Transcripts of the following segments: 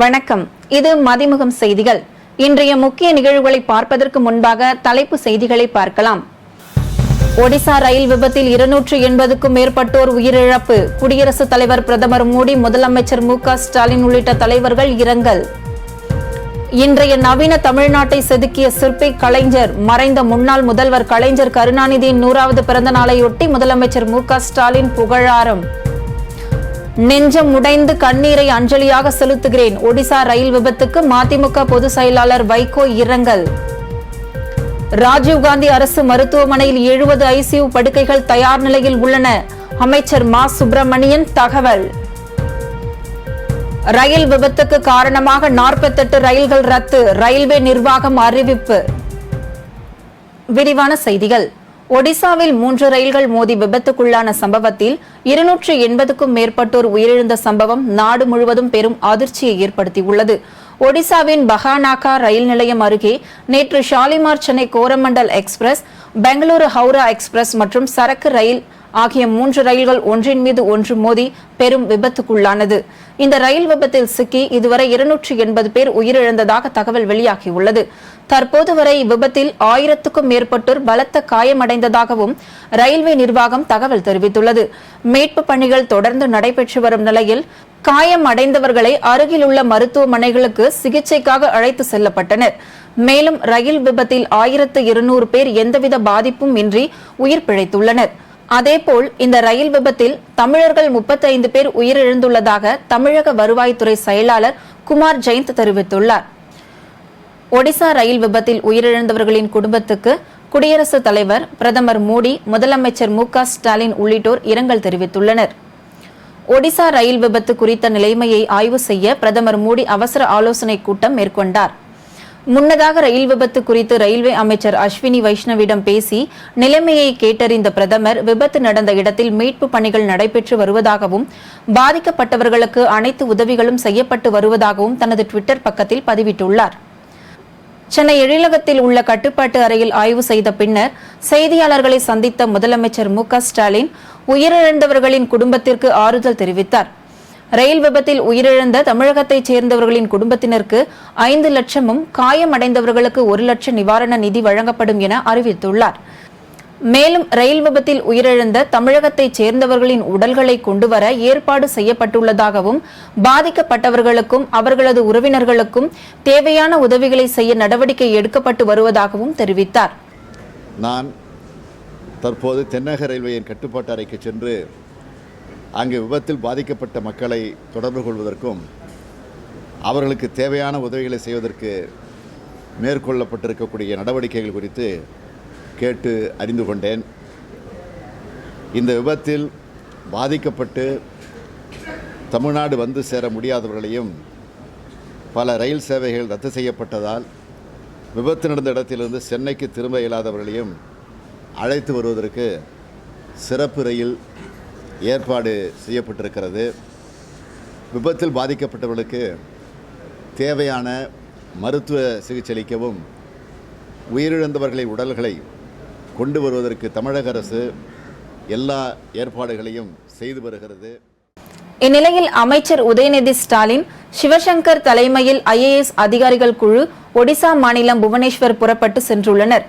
வணக்கம். இது மதிமுகம் செய்திகள். இன்றைய முக்கிய நிகழ்வுகளை பார்ப்பதற்கு முன்பாக தலைப்பு செய்திகளை பார்க்கலாம். ஒடிசா ரயில் விபத்தில் இருநூற்று எண்பதுக்கும் மேற்பட்டோர் உயிரிழப்பு. குடியரசுத் தலைவர் பிரதமர் மோடி முதலமைச்சர் மு ஸ்டாலின் உள்ளிட்ட தலைவர்கள் இரங்கல். இன்றைய நவீன தமிழ்நாட்டை செதுக்கிய சிற்பி கலைஞர் மறைந்த முன்னாள் முதல்வர் கலைஞர் கருணாநிதியின் நூறாவது பிறந்த நாளையொட்டி முதலமைச்சர் மு ஸ்டாலின் புகழாரம். நெஞ்சம் உடைந்து கண்ணீரை அஞ்சலியாக செலுத்துகிறேன். ஒடிசா ரயில் விபத்துக்கு மதிமுக பொதுச் செயலாளர் வைகோ இரங்கல். ராஜீவ்காந்தி அரசு மருத்துவமனையில் எழுபது ஐசியு படுக்கைகள் தயார் நிலையில் உள்ளன. அமைச்சர் மா. சுப்பிரமணியன் தகவல். ரயில் விபத்துக்கு காரணமாக நாற்பத்தெட்டு ரயில்கள் ரத்து. ரயில்வே நிர்வாகம் அறிவிப்பு. விரிவான செய்திகள். ஒடிசாவில் மூன்று ரயில்கள் மோதி விபத்துக்குள்ளான சம்பவத்தில் இருநூற்று எண்பதுக்கும் மேற்பட்டோர் உயிரிழந்த சம்பவம் நாடு முழுவதும் பெரும் அதிர்ச்சியை ஏற்படுத்தியுள்ளது. ஒடிசாவின் பஹானாகா ரயில் நிலையம் அருகே நேற்று ஷாலிமார் சென்னை கோரமண்டல் எக்ஸ்பிரஸ் பெங்களூரு ஹவுரா எக்ஸ்பிரஸ் மற்றும் சரக்கு ரயில் ஆகிய மூன்று ரயில்கள் ஒன்றின் மீது ஒன்று மோதி பெரும் விபத்துக்குள்ளானது. இந்த ரயில் விபத்தில் சிக்கி இதுவரை இருநூற்றி எண்பது பேர் உயிரிழந்ததாக தகவல் வெளியாகியுள்ளது. தற்போது வரை இவ்விபத்தில் ஆயிரத்துக்கும் மேற்பட்டோர் பலத்த காயமடைந்ததாகவும் ரயில்வே நிர்வாகம் தகவல் தெரிவித்துள்ளது. மீட்பு பணிகள் தொடர்ந்து நடைபெற்று வரும் நிலையில் காயம் அடைந்தவர்களை அருகிலுள்ள மருத்துவமனைகளுக்கு சிகிச்சைக்காக அழைத்து செல்லப்பட்டனர். மேலும் ரயில் விபத்தில் ஆயிரத்து இருநூறு பேர் எந்தவித பாதிப்பும் இன்றி உயிர் பிழைத்துள்ளனர். அதேபோல் இந்த ரயில் விபத்தில் தமிழர்கள் 35 பேர் உயிரிழந்துள்ளதாக தமிழக வருவாய்த்துறை செயலாளர் குமார் ஜெயந்த் தெரிவித்துள்ளார். ஒடிசா ரயில் விபத்தில் உயிரிழந்தவர்களின் குடும்பத்துக்கு குடியரசுத் தலைவர் பிரதமர் மோடி முதலமைச்சர் மு க ஸ்டாலின் உள்ளிட்டோர் இரங்கல் தெரிவித்துள்ளனர். ஒடிசா ரயில் விபத்து குறித்த நிலைமையை ஆய்வு செய்ய பிரதமர் மோடி அவசர ஆலோசனைக் கூட்டம் மேற்கொண்டார். முன்னதாக ரயில் விபத்து குறித்து ரயில்வே அமைச்சர் அஸ்வினி வைஷ்ணவிடம் பேசி நிலைமையை கேட்டறிந்த பிரதமர் விபத்து நடந்த இடத்தில் மீட்பு பணிகள் நடைபெற்று வருவதாகவும் பாதிக்கப்பட்டவர்களுக்கு அனைத்து உதவிகளும் செய்யப்பட்டு வருவதாகவும் தனது ட்விட்டர் பக்கத்தில் பதிவிட்டுள்ளார். சென்னை எழிலகத்தில் உள்ள கட்டுப்பாட்டு அறையில் ஆய்வு செய்த பின்னர் செய்தியாளர்களை சந்தித்த முதலமைச்சர் மு க ஸ்டாலின் உயிரிழந்தவர்களின் குடும்பத்திற்கு ஆறுதல் தெரிவித்தார். ரயில் விபத்தில் உயிரிழந்த தமிழகத்தைச் சேர்ந்தவர்களின் குடும்பத்தினருக்கு ஐந்து லட்சமும் காயமடைந்தவர்களுக்கு ஒரு லட்சம் நிவாரண நிதி வழங்கப்படும் என அறிவித்துள்ளார். மேலும் ரயில் விபத்தில் உயிரிழந்த தமிழகத்தைச் சேர்ந்தவர்களின் உடல்களை கொண்டுவர ஏற்பாடு செய்யப்பட்டுள்ளதாகவும் பாதிக்கப்பட்டவர்களுக்கும் அவர்களது உறவினர்களுக்கும் தேவையான உதவிகளை செய்ய நடவடிக்கை எடுக்கப்பட்டு வருவதாகவும் தெரிவித்தார். நான் தற்போது தென்னக ரயில்வேயின் கட்டுப்பாட்டு அறைக்கு சென்று அங்கு விபத்தில் பாதிக்கப்பட்ட மக்களை தொடர்பு கொள்வதற்கும் அவர்களுக்கு தேவையான உதவிகளை செய்வதற்கு மேற்கொள்ளப்பட்டிருக்கக்கூடிய நடவடிக்கைகள் குறித்து கேட்டு அறிந்து கொண்டேன். இந்த விபத்தில் பாதிக்கப்பட்டு தமிழ்நாடு வந்து சேர முடியாதவர்களையும் பல ரயில் சேவைகள் ரத்து செய்யப்பட்டதால் விபத்து நடந்த இடத்திலிருந்து சென்னைக்கு திரும்ப இயலாதவர்களையும் அழைத்து வருவதற்கு சிறப்பு ரயில் ஏற்பாடு செய்யப்பட்டிருக்கிறது. விபத்தில் பாதிக்கப்பட்டவர்களுக்கு தேவையான மருத்துவ சிகிச்சை அளிக்கவும் உயிரிழந்தவர்களின் உடல்களை கொண்டு வருவதற்கு தமிழக அரசு எல்லா ஏற்பாடுகளையும் செய்து வருகிறது. இந்நிலையில் அமைச்சர் உதயநிதி ஸ்டாலின் சிவசங்கர் தலைமையில் ஐஏஎஸ் அதிகாரிகள் குழு ஒடிசா மாநிலம் புவனேஸ்வர் புறப்பட்டு சென்றுள்ளனர்.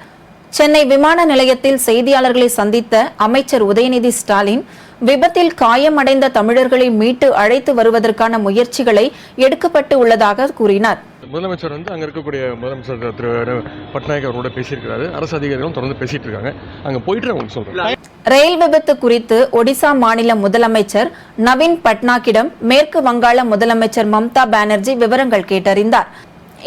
சென்னை விமான நிலையத்தில் செய்தியாளர்களை சந்தித்த அமைச்சர் உதயநிதி ஸ்டாலின் விபத்தில் காயமடைந்த தமிழர்களை மீட்டு அழைத்து வருவதற்கான முயற்சிகளை எடுக்கப்பட்டு உள்ளதாக கூறினார். முதலமைச்சர் வந்து அங்கே இருக்கக்கூடிய முதலமைச்சர் திரு பட்நாயக் அவரோட பேசியிருக்கிறாரு. அரசு அதிகாரிகளும் தொடர்ந்து பேசிட்டு இருக்காங்க அங்கே போயிட்டு உங்களுக்கு சொல்றேன். ரயில் விபத்து குறித்து ஒடிசா மாநில முதலமைச்சர் நவீன் பட்நாக்கிடம் மேற்கு வங்காள முதலமைச்சர் மம்தா பானர்ஜி விவரங்கள் கேட்டறிந்தார்.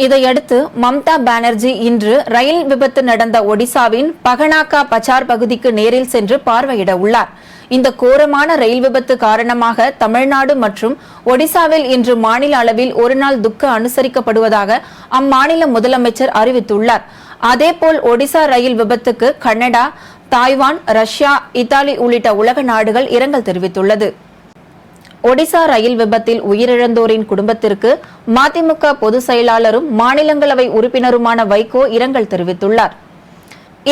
இதையடுத்து மம்தா பானர்ஜி இன்று ரயில் விபத்து நடந்த ஒடிசாவின் பகனாக்கா பச்சார் பகுதிக்கு நேரில் சென்று பார்வையிட உள்ளார். இந்த கோரமான ரயில் விபத்து காரணமாக தமிழ்நாடு மற்றும் ஒடிசாவில் இன்று மாநில அளவில் ஒருநாள் துக்க அனுசரிக்கப்படுவதாக அம்மாநில முதலமைச்சர் அறிவித்துள்ளார். அதேபோல் ஒடிசா ரயில் விபத்துக்கு கனடா தாய்வான் ரஷ்யா இத்தாலி உள்ளிட்ட உலக நாடுகள் இரங்கல் தெரிவித்துள்ளது. ஒடிசா ரயில் விபத்தில் உயிரிழந்தோரின் குடும்பத்திற்கு மதிமுக பொதுச் செயலாளரும் மாநிலங்களவை உறுப்பினருமான வைகோ இரங்கல் தெரிவித்துள்ளார்.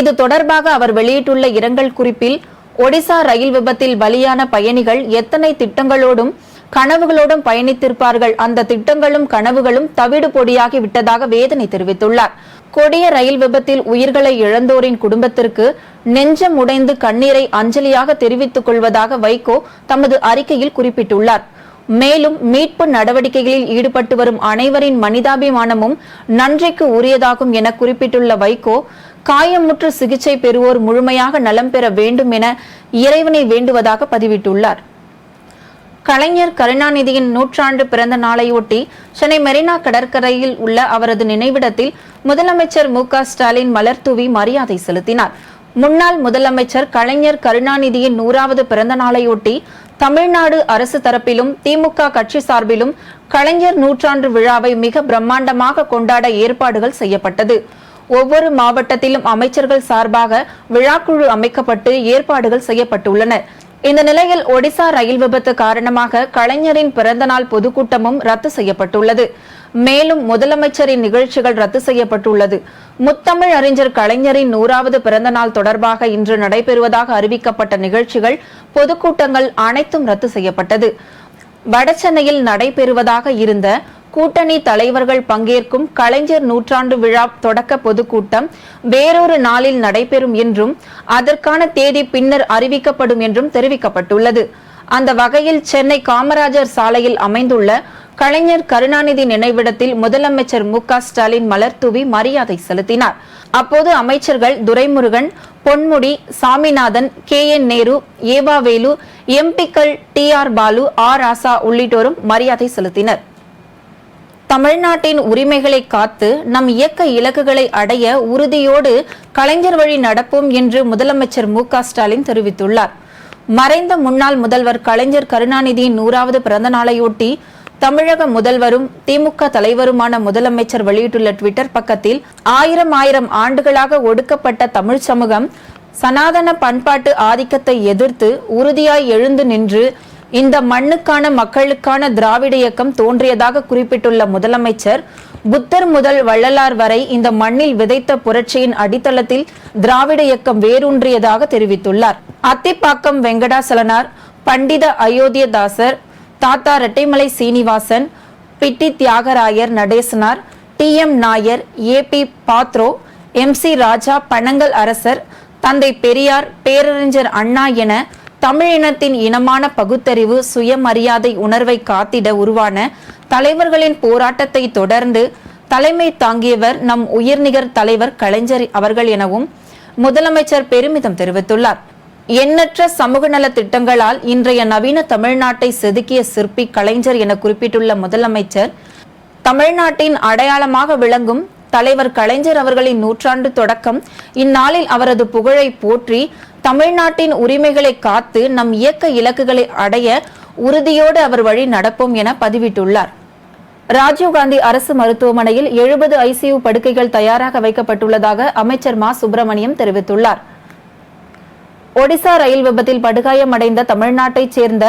இது தொடர்பாக அவர் வெளியிட்டுள்ள இரங்கல் குறிப்பில் ஒடிசா ரயில் விபத்தில் பலியான பயணிகள் எத்தனை திட்டங்களோடும் கனவுகளோடும் பயணித்திருப்பார்கள். அந்த திட்டங்களும் கனவுகளும் தவிடு பொடியாகி விட்டதாக வேதனை தெரிவித்துள்ளார். கொடிய ரயில் விபத்தில் உயிர்களை இழந்தோரின் குடும்பத்திற்கு நெஞ்சம் உடைந்து கண்ணீரை அஞ்சலியாக தெரிவித்துக் கொள்வதாக வைகோ தமது அறிக்கையில் குறிப்பிட்டுள்ளார். மேலும் மீட்பு நடவடிக்கைகளில் ஈடுபட்டு வரும் அனைவரின் மனிதாபிமானமும் நன்றிக்கு உரியதாகும் என குறிப்பிட்டுள்ள வைகோ காயமுற்று சிகிச்சை பெறுவோர் முழுமையாக நலம் பெற வேண்டும் என இறைவனை வேண்டுவதாக பதிவிட்டுள்ளார். கலைஞர் கருணாநிதியின் நூற்றாண்டு பிறந்த நாளையொட்டி சென்னை மெரினா கடற்கரையில் உள்ள அவரது நினைவிடத்தில் முதலமைச்சர் மு க ஸ்டாலின் மலர்தூவி மரியாதை செலுத்தினார். முன்னாள் முதலமைச்சர் கலைஞர் கருணாநிதியின் நூறாவது பிறந்த நாளையொட்டி தமிழ்நாடு அரசு தரப்பிலும் திமுக கட்சி சார்பிலும் கலைஞர் நூற்றாண்டு விழாவை மிக பிரம்மாண்டமாக கொண்டாட ஏற்பாடுகள் செய்யப்பட்டது. ஒவ்வொரு மாவட்டத்திலும் அமைச்சர்கள் சார்பாக விழாக்குழு அமைக்கப்பட்டு ஏற்பாடுகள் செய்யப்பட்டுள்ளன. இந்த நிலையில் ஒடிசா ரயில் விபத்து காரணமாக கலைஞரின் பிறந்தநாள் பொதுக்கூட்டமும் ரத்து செய்யப்பட்டுள்ளது. மேலும் முதலமைச்சரின் நிகழ்ச்சிகள் ரத்து செய்யப்பட்டுள்ளது. முத்தமிழ் அறிஞர் கலைஞரின் நூறாவது பிறந்தநாள் தொடர்பாக இன்று நடைபெறுவதாக அறிவிக்கப்பட்ட நிகழ்ச்சிகள் பொதுக்கூட்டங்கள் அனைத்தும் ரத்து செய்யப்பட்டது. வடசென்னையில் நடைபெறுவதாக இருந்த கூட்டணி தலைவர்கள் பங்கேற்கும் கலைஞர் நூற்றாண்டு விழா தொடக்க பொதுக்கூட்டம் வேறொரு நாளில் நடைபெறும் என்றும் அதற்கான தேதி பின்னர் அறிவிக்கப்படும் என்றும் தெரிவிக்கப்பட்டுள்ளது. அந்த வகையில் சென்னை காமராஜர் சாலையில் அமைந்துள்ள கலைஞர் கருணாநிதி நினைவிடத்தில் முதலமைச்சர் மு ஸ்டாலின் மலர் தூவி மரியாதை செலுத்தினார். அப்போது அமைச்சர்கள் துரைமுருகன் பொன்முடி சாமிநாதன் கே என் நேரு ஏவாவேலு எம்பிக்கள் டி ஆர் பாலு ஆர் ஆசா உள்ளிட்டோரும் மரியாதை செலுத்தினர். தமிழ்நாட்டின் உரிமைகளை காத்து நம் இயக்க இலக்குகளை அடைய உறுதியோடு கலைஞர் வழி நடப்போம் என்று முதலமைச்சர் மு க ஸ்டாலின் தெரிவித்துள்ளார். மறைந்த முன்னாள் முதல்வர் கலைஞர் கருணாநிதியின் நூறாவது பிறந்த நாளையொட்டி தமிழக முதல்வரும் திமுக தலைவருமான முதலமைச்சர் வெளியிட்டுள்ள ட்விட்டர் பக்கத்தில் ஆயிரம் ஆயிரம் ஆண்டுகளாக ஒடுக்கப்பட்ட தமிழ் சமூகம் சனாதன பண்பாட்டு ஆதிக்கத்தை எதிர்த்து உறுதியாய் எழுந்து நின்று இந்த மண்ணுக்கான மக்களுக்கான திராவிட இயக்கம் தோன்றியதாக குறிப்பிட்டுள்ள முதலமைச்சர் புத்தர் முதல் வள்ளலார் வரை இந்த மண்ணில் விதைத்த புரட்சியின் அடித்தளத்தில் திராவிட இயக்கம் வேரூன்றியதாக தெரிவித்துள்ளார். அத்திப்பாக்கம் வெங்கடாசலனார் பண்டித அயோத்தியதாசர் தாத்தா Rettaimalai Srinivasan Pitti Theagarayar Natesanar T M Nair A P Patro M C Raja Panagal அரசர் தந்தை பெரியார் பேரறிஞர் அண்ணா என தமிழினத்தின் இனமான பகுத்தறிவு சுயமரியாதை உணர்வை காத்திட உருவான தலைவர்களின் போராட்டத்தை தொடர்ந்து தலைமை தாங்கியவர் நம் உயர்நிகர் தலைவர் கலைஞர் அவர்கள் எனவும் முதலமைச்சர் பெருமிதம் தெரிவித்துள்ளார். எண்ணற்ற சமூக நல திட்டங்களால் இன்றைய நவீன தமிழ்நாட்டை செதுக்கிய சிற்பி கலைஞர் என குறிப்பிட்டுள்ள முதலமைச்சர் தமிழ்நாட்டின் அடையாளமாக விளங்கும் தலைவர் கலைஞர் அவர்களின் நூற்றாண்டு தொடக்கம் இந்நாளில் அவரது புகழை போற்றி தமிழ்நாட்டின் உரிமைகளை காத்து நம் இயக்க இலக்குகளை அடைய உறுதியோடு அவர் வழி நடப்போம் என பதிவிட்டுள்ளார். ராஜீவ்காந்தி அரசு மருத்துவமனையில் எழுபது ஐசியு படுக்கைகள் தயாராக வைக்கப்பட்டுள்ளதாக அமைச்சர் மா. சுப்பிரமணியம் தெரிவித்துள்ளார். ஒடிசா ரயில் விபத்தில் படுகாயமடைந்த தமிழ்நாட்டைச் சேர்ந்த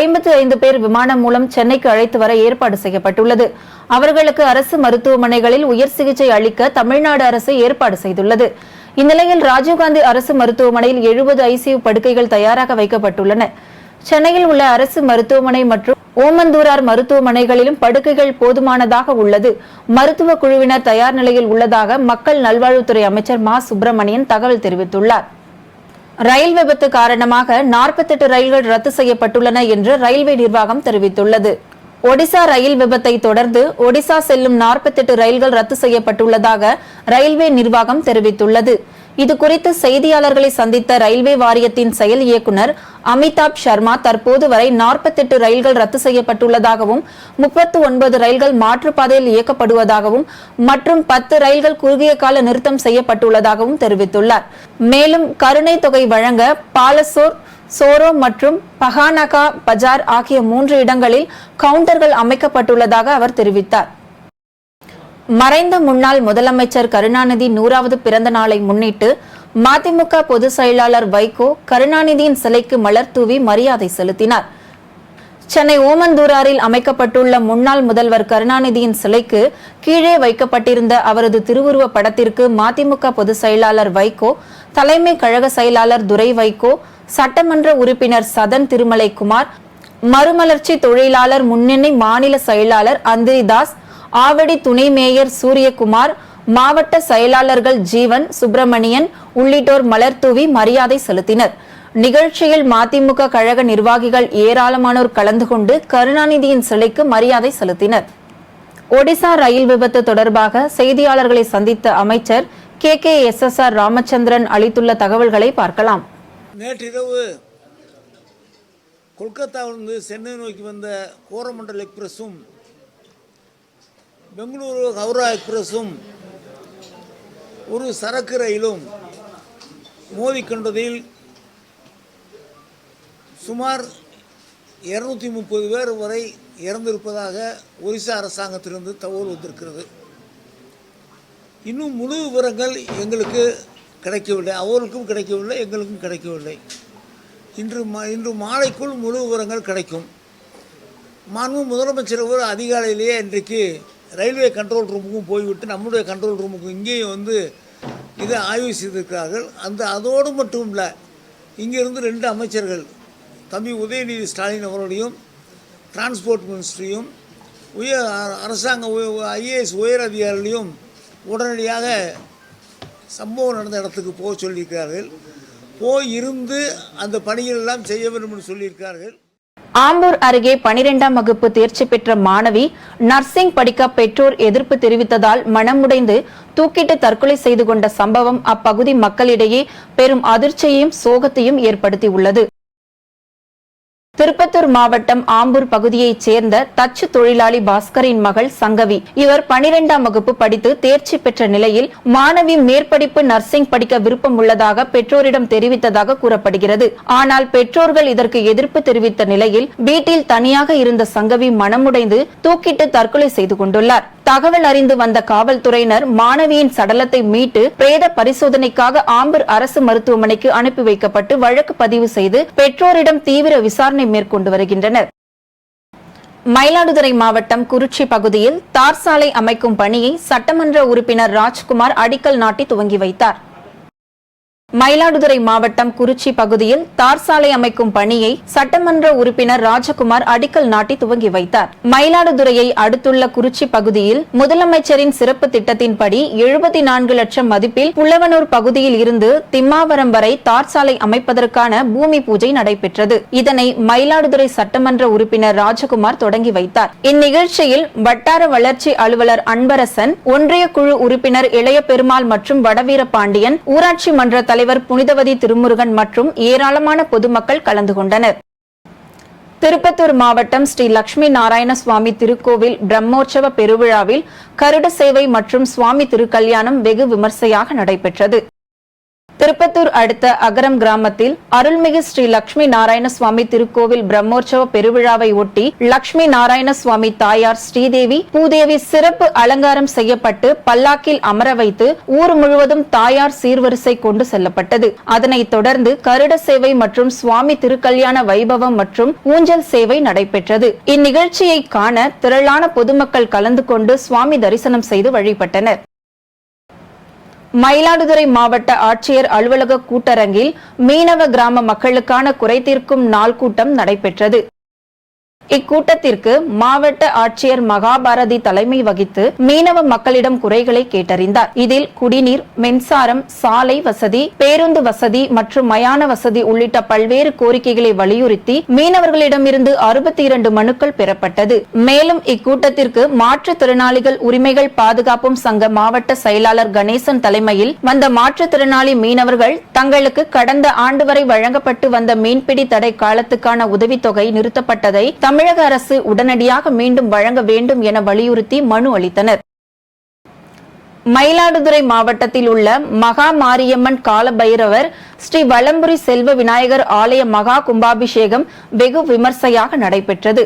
ஐம்பத்தி ஐந்து பேர் விமானம் மூலம் சென்னைக்கு அழைத்து வர ஏற்பாடு செய்யப்பட்டுள்ளது. அவர்களுக்கு அரசு மருத்துவமனைகளில் உயர் சிகிச்சை அளிக்க தமிழ்நாடு அரசு ஏற்பாடு செய்துள்ளது. இந்நிலையில் ராஜீவ்காந்தி அரசு மருத்துவமனையில் எழுபது ஐசியு படுக்கைகள் தயாராக வைக்கப்பட்டுள்ளன. சென்னையில் உள்ள அரசு மருத்துவமனை மற்றும் ஓமந்தூரார் மருத்துவமனைகளிலும் படுக்கைகள் போதுமானதாக உள்ளது. மருத்துவ குழுவினர் தயார் நிலையில் உள்ளதாக மக்கள் நல்வாழ்வுத்துறை அமைச்சர் மா. சுப்பிரமணியன் தகவல் தெரிவித்துள்ளார். ரயில் விபத்து காரணமாக நாற்பத்தெட்டு ரயில்கள் ரத்து செய்யப்பட்டுள்ளன என்று ரயில்வே நிர்வாகம் தெரிவித்துள்ளது. ஒடிசா ரயில் விபத்தை தொடர்ந்து ஒடிசா செல்லும் நாற்பத்தெட்டு ரயில்கள் ரத்து செய்யப்பட்டுள்ளதாக ரயில்வே நிர்வாகம் தெரிவித்துள்ளது. இது குறித்து செய்தியாளர்களை சந்தித்த ரயில்வே வாரியத்தின் செயல் இயக்குனர் அமிதாப் சர்மா தற்போது வரை நாற்பத்தெட்டு ரயில்கள் ரத்து செய்யப்பட்டுள்ளதாகவும் முப்பத்து ஒன்பது ரயில்கள் மாற்றுப்பாதையில் இயக்கப்படுவதாகவும் மற்றும் பத்து ரயில்கள் குறுகிய கால நிறுத்தம் செய்யப்பட்டுள்ளதாகவும் தெரிவித்துள்ளார். மேலும் கருணை தொகை வழங்க பாலசோர் சோரோ மற்றும் பஹானகா பஜார் ஆகிய மூன்று இடங்களில் கவுண்டர்கள் அமைக்கப்பட்டுள்ளதாக அவர் தெரிவித்தார். மறைந்த முன்னாள் முதலமைச்சர் கருணாநிதி நூறாவது பிறந்த நாளை முன்னிட்டு மதிமுக பொதுச் செயலாளர் வைகோ கருணாநிதியின் சிலைக்கு மலர் தூவி மரியாதை செலுத்தினார். சென்னை ஓமந்தூராரில் அமைக்கப்பட்டுள்ள முன்னாள் முதல்வர் கருணாநிதியின் சிலைக்கு கீழே வைக்கப்பட்டிருந்த அவரது திருவுருவ படத்திற்கு மதிமுக பொதுச் செயலாளர் வைகோ தலைமை கழக செயலாளர் துரை வைகோ சட்டமன்ற உறுப்பினர் சதன் திருமலைக்குமார் மறுமலர்ச்சி தொழிலாளர் முன்னணி மாநில செயலாளர் அந்திரிதாஸ் ஆவடி துணை மேயர் சூரியகுமார் மாவட்ட செயலாளர்கள் ஜீவன் சுப்பிரமணியன் உள்ளிட்டோர் மலர்தூவி மரியாதை செலுத்தினர். நிகழ்ச்சியில் மதிமுக கழக நிர்வாகிகள் ஏராளமானோர் கலந்து கொண்டு கருணாநிதியின் சிலைக்கு மரியாதை செலுத்தினர். ஒடிசா ரயில் விபத்து தொடர்பாக செய்தியாளர்களை சந்தித்த அமைச்சர் K. K. S. S. R. Ramachandran அளித்துள்ள தகவல்களை பார்க்கலாம். நேற்றிரவு கொல்கத்தாவிலிருந்து சென்னை நோக்கி வந்த கோரமண்டல் எக்ஸ்பிரஸும் பெங்களூரு ஹவுரா எக்ஸ்பிரஸும் ஒரு சரக்கு ரயிலும் மோதிக்கொண்டதில் சுமார் இருநூத்தி முப்பது பேர் வரை இறந்திருப்பதாக ஒரிசா அரசாங்கத்திலிருந்து தகவல் வந்திருக்கிறது. இன்னும் முழு விவரங்கள் எங்களுக்கு கிடைக்கவில்லை. அவர்களுக்கும் கிடைக்கவில்லை எங்களுக்கும் கிடைக்கவில்லை. இன்று மா இன்று மாலைக்குள் முழு விவரங்கள் கிடைக்கும். மாண்பு முதலமைச்சர் அவர் அதிகாலையிலேயே இன்றைக்கு ரயில்வே கண்ட்ரோல் ரூமுக்கும் போய்விட்டு நம்முடைய கண்ட்ரோல் ரூமுக்கும் இங்கேயும் வந்து இதை ஆய்வு செய்திருக்கிறார்கள். அந்த அதோடு மட்டும் இல்லை இங்கிருந்து ரெண்டு அமைச்சர்கள் தம்பி உதயநிதி ஸ்டாலின் அவர்களையும் டிரான்ஸ்போர்ட் மினிஸ்ட்ரியும் உயர் அரசாங்க ஐஏஎஸ் உயர் அதிகாரிகளையும் உடனடியாக சம்பவம் நடந்த இடத்துக்கு போக சொல்லியிருக்கிறார்கள். போய் இருந்து அந்த பணிகள் எல்லாம் செய்ய வேண்டும் என்று சொல்லியிருக்கிறார்கள். ஆம்பூர் அருகே பனிரெண்டாம் வகுப்பு தேர்ச்சி பெற்ற மாணவி நர்சிங் படிக்க பெற்றோர் எதிர்ப்பு தெரிவித்ததால் மனமுடைந்து தூக்கிட்டு தற்கொலை செய்து கொண்ட சம்பவம் அப்பகுதி மக்களிடையே பெரும் அதிர்ச்சியையும் சோகத்தையும் ஏற்படுத்தியுள்ளது. திருப்பத்தூர் மாவட்டம் ஆம்பூர் பகுதியைச் சேர்ந்த தச்சு தொழிலாளி பாஸ்கரின் மகள் சங்கவி. இவர் பனிரெண்டாம் வகுப்பு படித்து தேர்ச்சி பெற்ற நிலையில் மாணவி மேற்படிப்பு நர்சிங் படிக்க விருப்பம் உள்ளதாக பெற்றோரிடம் தெரிவித்ததாக கூறப்படுகிறது. ஆனால் பெற்றோர்கள் இதற்கு எதிர்ப்பு தெரிவித்த நிலையில் வீட்டில் தனியாக இருந்த சங்கவி மனமுடைந்து தூக்கிட்டு தற்கொலை செய்து கொண்டுள்ளார். தகவல் அறிந்து வந்த காவல்துறையினர் மாணவியின் சடலத்தை மீட்டு பிரேத பரிசோதனைக்காக ஆம்பூர் அரசு மருத்துவமனைக்கு அனுப்பி வைக்கப்பட்டு வழக்கு பதிவு செய்து பெற்றோரிடம் தீவிர விசாரணை மேற்கொண்டு வருகின்றனர். மயிலாடுதுறை மாவட்டம் குறிச்சி பகுதியில் தார் சாலை அமைக்கும் பணியை சட்டமன்ற உறுப்பினர் ராஜ்குமார் அடிக்கல் நாட்டி துவங்கி வைத்தார். மயிலாடுதுறை மாவட்டம் குறிச்சி பகுதியில் தார் சாலை அமைக்கும் பணியை சட்டமன்ற உறுப்பினர் ராஜகுமார் அடிக்கல் நாட்டி துவங்கி வைத்தார். மயிலாடுதுறையை அடுத்துள்ள குறிச்சி பகுதியில் முதலமைச்சரின் சிறப்பு திட்டத்தின்படி எழுபத்தி நான்கு லட்சம் மதிப்பில் புலவனூர் பகுதியில் இருந்து திம்மாவரம் வரை தார் சாலை அமைப்பதற்கான பூமி பூஜை நடைபெற்றது. இதனை மயிலாடுதுறை சட்டமன்ற உறுப்பினர் ராஜகுமார் தொடங்கி வைத்தார். இந்நிகழ்ச்சியில் வட்டார வளர்ச்சி அலுவலர் அன்பரசன் ஒன்றிய குழு உறுப்பினர் இளைய பெருமாள் மற்றும் வடவீர பாண்டியன் ஊராட்சி மன்ற தலைவர் புனிதவதி திருமுருகன் மற்றும் ஏராளமான பொதுமக்கள் கலந்து கொண்டனர். திருப்பத்தூர் மாவட்டம் ஸ்ரீ லட்சுமி நாராயண சுவாமி திருக்கோவில் பிரம்மோற்சவ பெருவிழாவில் கருட சேவை மற்றும் சுவாமி திருக்கல்யாணம் வெகு விமர்சையாக நடைபெற்றது. திருப்பத்தூர் அடுத்த அகரம் கிராமத்தில் அருள்மிகு ஸ்ரீ லட்சுமி நாராயண சுவாமி திருக்கோவில் பிரம்மோற்சவ பெருவிழாவை ஒட்டி லட்சுமி நாராயண சுவாமி தாயார் ஸ்ரீதேவி பூதேவி சிறப்பு அலங்காரம் செய்யப்பட்டு பல்லாக்கில் அமர வைத்து ஊர் முழுவதும் தாயார் சீர்வரிசை கொண்டு செல்லப்பட்டது. அதனைத் தொடர்ந்து கருட சேவை மற்றும் சுவாமி திருக்கல்யாண வைபவம் மற்றும் ஊஞ்சல் சேவை நடைபெற்றது. இந்நிகழ்ச்சியை காண திரளான பொதுமக்கள் கலந்து கொண்டு சுவாமி தரிசனம் செய்து வழிபட்டனர். மயிலாடுதுறை மாவட்ட ஆட்சியர் அலுவலக கூட்டரங்கில் மீனவ கிராம மக்களுக்கான குறைதீர்க்கும் நாள் கூட்டம் நடைபெற்றது. இக்கூட்டத்திற்கு மாவட்ட ஆட்சியர் மகாபாரதி தலைமை வகித்து மீனவ மக்களிடம் குறைகளை கேட்டறிந்தார். இதில் குடிநீர் மின்சாரம் சாலை வசதி பேருந்து வசதி மற்றும் மயான வசதி உள்ளிட்ட பல்வேறு கோரிக்கைகளை வலியுறுத்தி மீனவர்களிடமிருந்து அறுபத்தி இரண்டு மனுக்கள் பெறப்பட்டது. மேலும் இக்கூட்டத்திற்கு மாற்றுத்திறனாளிகள் உரிமைகள் பாதுகாப்பும் சங்க மாவட்ட செயலாளர் கணேசன் தலைமையில் வந்த மாற்றுத்திறனாளி மீனவர்கள் தங்களுக்கு கடந்த ஆண்டு வரை வழங்கப்பட்டு வந்த மீன்பிடி தடை காலத்துக்கான உதவித்தொகை நிறுத்தப்பட்டதை தமிழக அரசு உடனடியாக மீண்டும் வழங்க வேண்டும் என வலியுறுத்தி மனு அளித்தனர். மயிலாடுதுறை மாவட்டத்தில் உள்ள மகா மாரியம்மன் காலபைரவர் ஸ்ரீ வலம்புரி செல்வ விநாயகர் ஆலய மகா கும்பாபிஷேகம் வெகு விமர்சையாக நடைபெற்றது.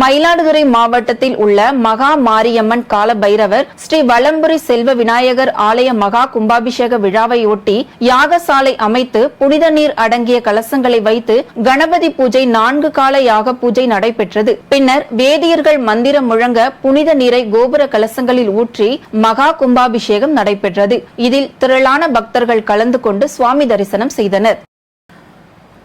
மயிலாடுதுறை மாவட்டத்தில் உள்ள மகா மாரியம்மன் கால பைரவர் ஸ்ரீ வலம்புரி செல்வ விநாயகர் ஆலய மகா கும்பாபிஷேக விழாவையொட்டி யாகசாலை அமைத்து புனித நீர் அடங்கிய கலசங்களை வைத்து கணபதி பூஜை நான்கு கால யாக பூஜை நடைபெற்றது. பின்னர் வேதியர்கள் மந்திரம் முழங்க புனித நீரை கோபுர கலசங்களில் ஊற்றி மகா கும்பாபிஷேகம் நடைபெற்றது. இதில் திரளான பக்தர்கள் கலந்து கொண்டு சுவாமி தரிசனம் செய்தனர்.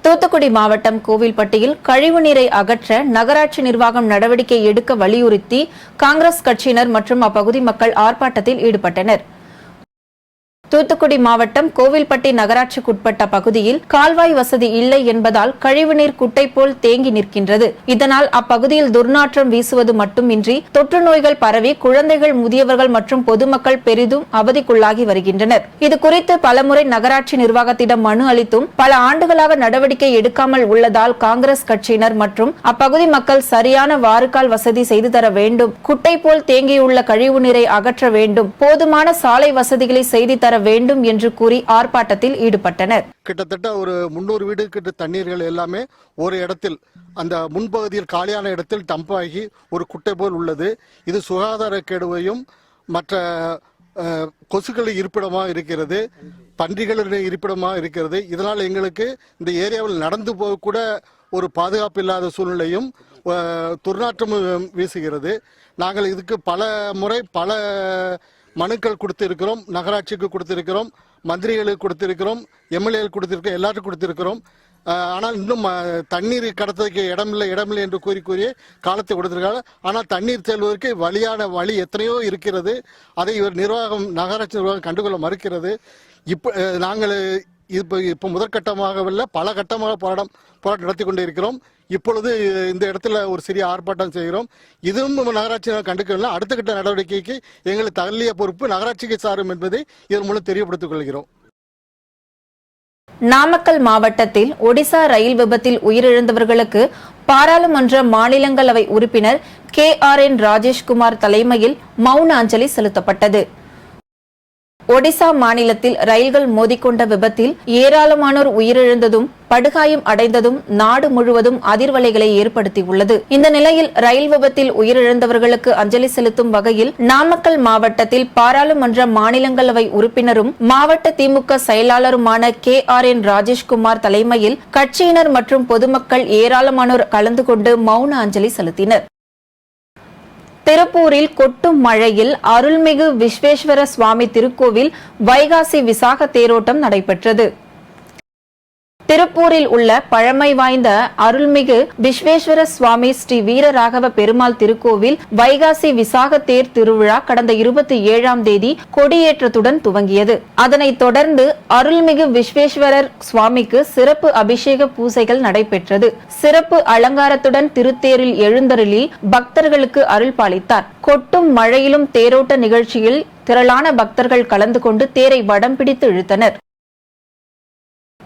தூத்துக்குடி மாவட்டம் கோவில்பட்டியில் கழிவுநீரை அகற்ற நகராட்சி நிர்வாகம் நடவடிக்கை எடுக்க வலியுறுத்தி காங்கிரஸ் கட்சியினர் மற்றும் அப்பகுதி மக்கள் ஆர்ப்பாட்டத்தில் ஈடுபட்டனர். தூத்துக்குடி மாவட்டம் கோவில்பட்டி நகராட்சிக்குட்பட்ட பகுதியில் கால்வாய் வசதி இல்லை என்பதால் கழிவுநீர் குட்டை போல் தேங்கி நிற்கின்றது. இதனால் அப்பகுதியில் துர்நாற்றம் வீசுவது மட்டுமின்றி தொற்று நோய்கள் பரவி குழந்தைகள் முதியவர்கள் மற்றும் பொதுமக்கள் பெரிதும் அவதிக்குள்ளாகி வருகின்றனர். இது குறித்து பலமுறை நகராட்சி நிர்வாகத்திடம் மனு அளித்தும் பல ஆண்டுகளாக நடவடிக்கை எடுக்காமல் உள்ளதால் காங்கிரஸ் கட்சியினர் மற்றும் அப்பகுதி மக்கள் சரியான வாறுகால் வசதி செய்து தர வேண்டும். குட்டை போல் தேங்கியுள்ள கழிவுநீரை அகற்ற வேண்டும். போதுமான சாலை வசதிகளை செய்து தர வேண்டும் என்று கூறி ஆர்ப்பாட்டத்தில் ஈடுபட்டனர். கிட்டத்தட்ட ஒரு முன்னூறு வீடு கிட்ட தண்ணீர்கள் எல்லாமே ஒரு இடத்தில் அந்த முன்பகுதியில் காலியான இடத்தில் டம்ப் ஆகி ஒரு குட்டை போல் உள்ளது. இது சுகாதார கெடுவையும் மற்ற கொசுக்கள் இருப்பிடமாக இருக்கிறது பன்றிகளின் இருப்பிடமாக இருக்கிறது. இதனால் எங்களுக்கு இந்த ஏரியாவில் நடந்து போக கூட ஒரு பாதுகாப்பு இல்லாத சூழ்நிலையும் துர்நாற்றமும் வீசுகிறது. நாங்கள் இதுக்கு பல முறை பல மனுக்கள் கொடுத்திருக்கிறோம் நகராட்சிக்கு கொடுத்திருக்கிறோம் மந்திரிகளுக்கு கொடுத்திருக்கிறோம் எம்எல்ஏ கொடுத்திருக்கிறோம் எல்லாருக்கும் கொடுத்திருக்கிறோம். ஆனால் இன்னும் தண்ணீர் கடத்துறதுக்கு இடமில்லை இடமில்லை என்று கூறி கூறிய காலத்தை கொடுத்திருக்காங்க. ஆனால் தண்ணீர் செல்வதற்கு வழியான வழி எத்தனையோ இருக்கிறது. அதை இவர் நிர்வாகம் நகராட்சி நிர்வாகம் கண்டுகொள்ள மறுக்கிறது. இப்போ நாங்கள் இப்போ இப்போ முதற்கட்டமாகவில்லை பல கட்டமாக போராட்டம் போராட்டம் நடத்தி கொண்டு இருக்கிறோம் இப்பொழுது இந்த இடத்துல ஒரு சிறிய ஆர்ப்பாட்டம் செய்கிறோம். இதுவும் நகராட்சி கண்டுக்கவில்லை அடுத்த கட்ட நடவடிக்கைக்கு எங்களுக்கு தள்ளிய பொறுப்பு நகராட்சிக்கு சாரும் என்பதை இதன் மூலம் தெரியப்படுத்திக் கொள்கிறோம். நாமக்கல் மாவட்டத்தில் ஒடிசா ரயில் விபத்தில் உயிரிழந்தவர்களுக்கு பாராளுமன்ற மாநிலங்களவை உறுப்பினர் கே ஆர் என் ராஜேஷ்குமார் தலைமையில் மௌன அஞ்சலி செலுத்தப்பட்டது. ஒடிசா மாநிலத்தில் ரயில்கள் மோதிக்கொண்ட விபத்தில் ஏராளமானோர் உயிரிழந்ததும் படுகாயம் அடைந்ததும் நாடு முழுவதும் அதிர்வலைகளை ஏற்படுத்தியுள்ளது. இந்த நிலையில் ரயில் விபத்தில் உயிரிழந்தவர்களுக்கு அஞ்சலி செலுத்தும் வகையில் நாமக்கல் மாவட்டத்தில் பாராளுமன்ற மாநிலங்களவை உறுப்பினரும் மாவட்ட திமுக செயலாளருமான கே ஆர் என் ராஜேஷ்குமார் தலைமையில் கட்சியினர் மற்றும் பொதுமக்கள் ஏராளமானோர் கலந்து கொண்டு மௌன அஞ்சலி செலுத்தினர். திருப்பூரில் கொட்டும் மழையில் அருள்மிகு விஸ்வேஸ்வர சுவாமி திருக்கோவில் வைகாசி விசாக தேரோட்டம் நடைபெற்றது. திருப்பூரில் உள்ள பழமை வாய்ந்த அருள்மிகு விஸ்வேஸ்வர சுவாமி ஸ்ரீ வீரராகவ பெருமாள் திருக்கோவில் வைகாசி விசாக தேர் திருவிழா கடந்த இருபத்தி ஏழாம் தேதி கொடியேற்றத்துடன் துவங்கியது. அதனைத் தொடர்ந்து அருள்மிகு விஸ்வேஸ்வரர் சுவாமிக்கு சிறப்பு அபிஷேக பூசைகள் நடைபெற்றது. சிறப்பு அலங்காரத்துடன் திருத்தேரில் எழுந்தருளி பக்தர்களுக்கு அருள் பாலித்தார். கொட்டும் மழையிலும் தேரோட்ட நிகழ்ச்சியில் திரளான பக்தர்கள் கலந்து கொண்டு தேரை வடம் பிடித்து இழுத்தனர்.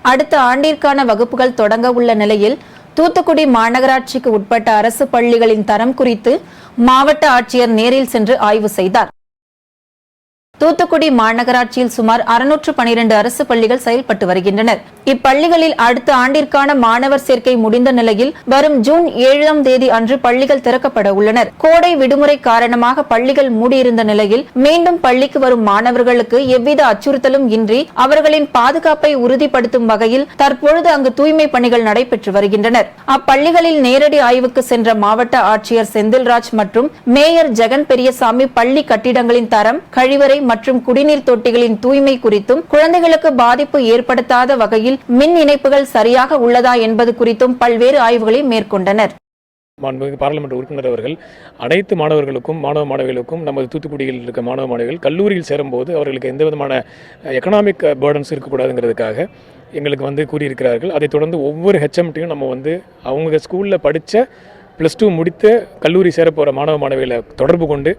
அடுத்த ஆண்டிற்கான வகுப்புகள் தொடங்க உள்ள நிலையில் தூத்துக்குடி மாநகராட்சிக்கு உட்பட்ட அரசு பள்ளிகளின் தரம் குறித்து மாவட்ட ஆட்சியர் நேரில் சென்று ஆய்வு செய்தார். தூத்துக்குடி மாநகராட்சியில் சுமார் அறுநூற்று பனிரெண்டு அரசு பள்ளிகள் செயல்பட்டு வருகின்றன இப்பள்ளிகளில் அடுத்த ஆண்டிற்கான மாணவர் சேர்க்கை முடிந்த நிலையில் வரும் ஜூன் ஏழாம் தேதி அன்று பள்ளிகள் திறக்கப்பட உள்ளனர். கோடை விடுமுறை காரணமாக பள்ளிகள் மூடியிருந்த நிலையில் மீண்டும் பள்ளிக்கு வரும் மாணவர்களுக்கு எவ்வித அச்சுறுத்தலும் இன்றி அவர்களின் பாதுகாப்பை உறுதிப்படுத்தும் வகையில் தற்பொழுது அங்கு தூய்மை பணிகள் நடைபெற்று வருகின்றனர். அப்பள்ளிகளில் நேரடி ஆய்வுக்கு சென்ற மாவட்ட ஆட்சியர் செந்தில்ராஜ் மற்றும் மேயர் ஜெகன் பெரியசாமி பள்ளி கட்டிடங்களின் தரம் கழிவறை மற்றும் குடிநீர் தொட்டிகளின் தூய்மை குறித்தும் குழந்தைகளுக்கு பாதிப்பு ஏற்படுத்தாத வகையில் மின் இணைப்புகள் சரியாக உள்ளதா என்பது குறித்தும் பல்வேறு ஆய்வுகளை மேற்கொண்டனர். மாண்புமிகு பாராளுமன்ற உறுப்பினர் அவர்கள் அனைத்து மாணவர்களுக்கும் மாணவ மாணவிகளுக்கும் நமது தூத்துக்குடியில் இருக்க மாணவ மாணவிகள் கல்லூரியில் சேரும்போது அவர்களுக்கு எந்த விதமான எக்கனாமிக் பேர்டன்ஸ் இருக்கக்கூடாதுங்கிறதுக்காக எங்களுக்கு வந்து கூறியிருக்கிறார்கள். அதைத் தொடர்ந்து ஒவ்வொரு ஹெச்எம்டியும் நம்ம வந்து அவங்க ஸ்கூலில் படித்த ப்ளஸ் டூ முடித்து கல்லூரி சேர போகிற மாணவ மாணவிகளை தொடர்பு கொண்டு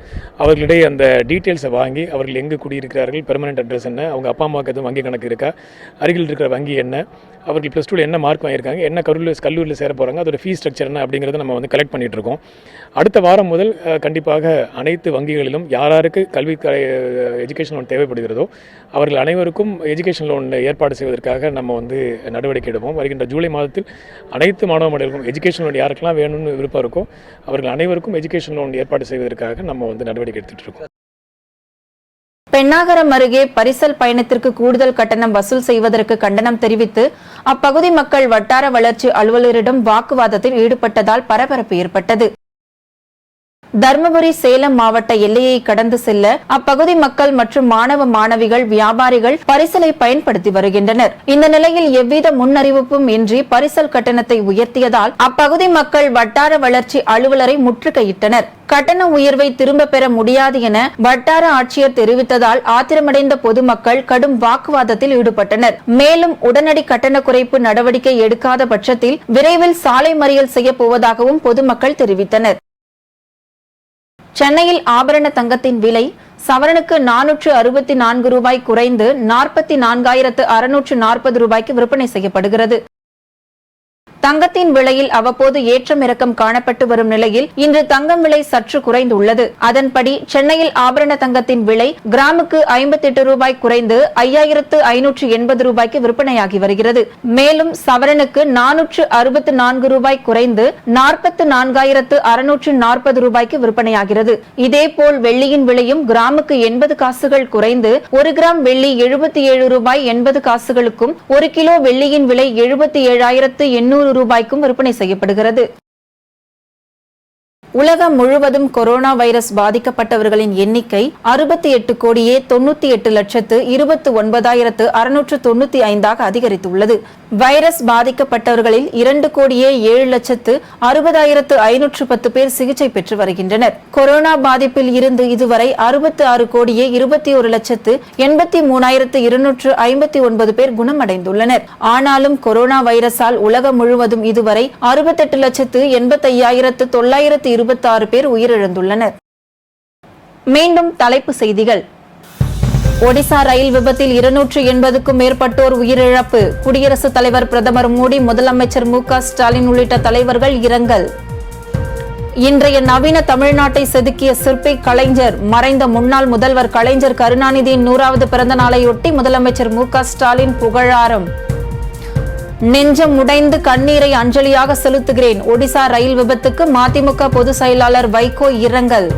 அவர்களிடையே அந்த டீட்டெயில்ஸை வாங்கி அவர்கள் எங்கே குடியிருக்கிறார்கள் பெர்மனெண்ட் அட்ரஸ் என்ன அவங்க அப்பா அம்மாவுக்கு எதுவும் வங்கி கணக்கு இருக்கா அருகில் இருக்கிற வங்கி என்ன அவர்கள் ப்ளஸ் டூவில் என்ன மார்க் வாங்கியிருக்காங்க என்ன கல்லூரி கல்லூரியில் சேர போகிறாங்க அதோட ஃபீஸ் ஸ்ட்ரக்சர் என்ன அப்படிங்கிறத நம்ம வந்து கலெக்ட் பண்ணிட்டு இருக்கோம். அடுத்த வாரம் முதல் கண்டிப்பாக அனைத்து வங்கிகளிலும் யார் யாருக்கு கல்வி எஜுகேஷன் லோன் தேவைப்படுகிறதோ அவர்கள் அனைவருக்கும் எஜுகேஷன் லோன் ஏற்பாடு செய்வதற்காக நம்ம வந்து நடவடிக்கை எடுப்போம். வருகின்ற ஜூலை மாதத்தில் அனைத்து மாணவ மாணவர்களுக்கும் எஜுகேஷன் லோன் யாருக்கெல்லாம் வேணும்னு கண்டிப்பாக இருக்கும். அவர்கள் அனைவருக்கும் எஜுகேஷன் லோன் ஏற்பாடு செய்வதற்காக நம்ம வந்து நடவடிக்கை எடுத்துகிட்டு இருக்கோம். பெண்ணாகரம் அருகே பரிசல் பயணத்திற்கு கூடுதல் கட்டணம் வசூல் செய்வதற்கு கண்டனம் தெரிவித்து அப்பகுதி மக்கள் வட்டார வளர்ச்சி அலுவலரிடம் வாக்குவாதத்தில் ஈடுபட்டதால் பரபரப்பு ஏற்பட்டது. தருமபுரி சேலம் மாவட்ட எல்லையை கடந்து செல்ல அப்பகுதி மக்கள் மற்றும் மாணவ மாணவிகள் வியாபாரிகள் பரிசலை பயன்படுத்தி வருகின்றனர். இந்த நிலையில் எவ்வித முன்னறிவிப்பும் இன்றி பரிசல் கட்டணத்தை உயர்த்தியதால் அப்பகுதி மக்கள் வட்டார வளர்ச்சி அலுவலரை முற்றுகையிட்டனர். கட்டண உயர்வை திரும்ப பெற முடியாது என வட்டார ஆட்சியர் தெரிவித்ததால் ஆத்திரமடைந்த பொதுமக்கள் கடும் வாக்குவாதத்தில் ஈடுபட்டனர். மேலும் உடனடி கட்டண குறைப்பு நடவடிக்கை எடுக்காத பட்சத்தில் விரைவில் சாலை மறியல் செய்யப் போவதாகவும் பொதுமக்கள் தெரிவித்தனர். சென்னையில் ஆபரண தங்கத்தின் விலை சவரனுக்கு நானூற்று அறுபத்தி நான்கு ரூபாய் குறைந்து நாற்பத்தி நான்காயிரத்து அறுநூற்று நாற்பது ரூபாய்க்கு விற்பனை செய்யப்படுகிறது. தங்கத்தின் விலையில் அவ்வப்போது ஏற்றம் இறக்கம் காணப்பட்டு வரும் நிலையில் இன்று தங்கம் விலை சற்று குறைந்துள்ளது. அதன்படி சென்னையில் ஆபரண தங்கத்தின் விலை கிராமுக்கு ஐம்பத்தி எட்டு ரூபாய் குறைந்து ஐயாயிரத்து ஐநூற்று எண்பது ரூபாய்க்கு விற்பனையாகி வருகிறது. மேலும் சவரனுக்கு நானூற்று அறுபத்து நான்கு ரூபாய் குறைந்து நாற்பத்து நான்காயிரத்து அறுநூற்று நாற்பது ரூபாய்க்கு விற்பனையாகிறது. இதேபோல் வெள்ளியின் விலையும் கிராமுக்கு எண்பது காசுகள் குறைந்து ஒரு கிராம் வெள்ளி எழுபத்தி ஏழு ரூபாய் எண்பது காசுகளுக்கும் ஒரு கிலோ வெள்ளியின் விலை எழுபத்தி ஏழாயிரத்து எண்ணூறு ரூபாய்க்கும் விற்பனை செய்யப்படுகிறது. உலகம் முழுவதும் கொரோனா வைரஸ் பாதிக்கப்பட்டவர்களின் எண்ணிக்கை அறுபத்தி எட்டு கோடியே தொண்ணூத்தி எட்டு லட்சத்து இருபத்தி ஒன்பதாயிரத்து அறுநூற்று தொண்ணூத்தி ஐந்தாக அதிகரித்துள்ளது. வைரஸ் பாதிக்கப்பட்டவர்களில் இரண்டு கோடியே ஏழு லட்சத்து அறுபதாயிரத்து ஐநூற்று பத்து பேர் சிகிச்சை பெற்று வருகின்றனர். கொரோனா பாதிப்பில் இருந்து இதுவரை அறுபத்தி ஆறு கோடியே இருபத்தி ஒரு லட்சத்து எண்பத்தி மூணாயிரத்து இருநூற்று ஐம்பத்தி ஒன்பது பேர் குணமடைந்துள்ளனர். ஆனாலும் கொரோனா வைரஸால் உலகம் முழுவதும் இதுவரை அறுபத்தெட்டு லட்சத்து எண்பத்தையாயிரத்து தொள்ளாயிரத்து இருபத்தாறு பேர் உயிரிழந்துள்ளனர். மீண்டும் தலைப்பு செய்திகள். ஒடிசா ரயில் விபத்தில் இருநூற்று எண்பதுக்கும் மேற்பட்டோர் உயிரிழப்பு. குடியரசுத் தலைவர் பிரதமர் மோடி முதலமைச்சர் மு க ஸ்டாலின் உள்ளிட்ட தலைவர்கள் இரங்கல். இன்றைய நவீன தமிழ்நாட்டை செதுக்கிய சிற்பி கலைஞர் மறைந்த முன்னாள் முதல்வர் கலைஞர் கருணாநிதியின் நூறாவது பிறந்த நாளையொட்டி முதலமைச்சர் மு க ஸ்டாலின் புகழாரம். நெஞ்சம் உடைந்து கண்ணீரை அஞ்சலியாக செலுத்துகிறேன். ஒடிசா ரயில் விபத்துக்கு மதிமுக பொதுச் செயலாளர் வைகோ இரங்கல்.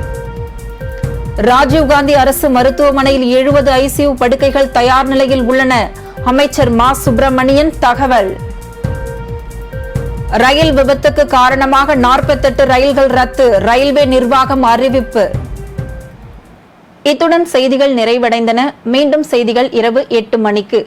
ராஜீவ்காந்தி அரசு மருத்துவமனையில் எழுபது ஐசியு படுக்கைகள் தயார் நிலையில் உள்ளன. அமைச்சர் மா. சுப்பிரமணியன் தகவல். ரயில் விபத்துக்கு காரணமாக நாற்பத்தெட்டு ரயில்கள் ரத்து. ரயில்வே நிர்வாகம் அறிவிப்பு. இத்துடன் செய்திகள் நிறைவடைந்தன. மீண்டும் செய்திகள் இரவு எட்டு மணிக்கு.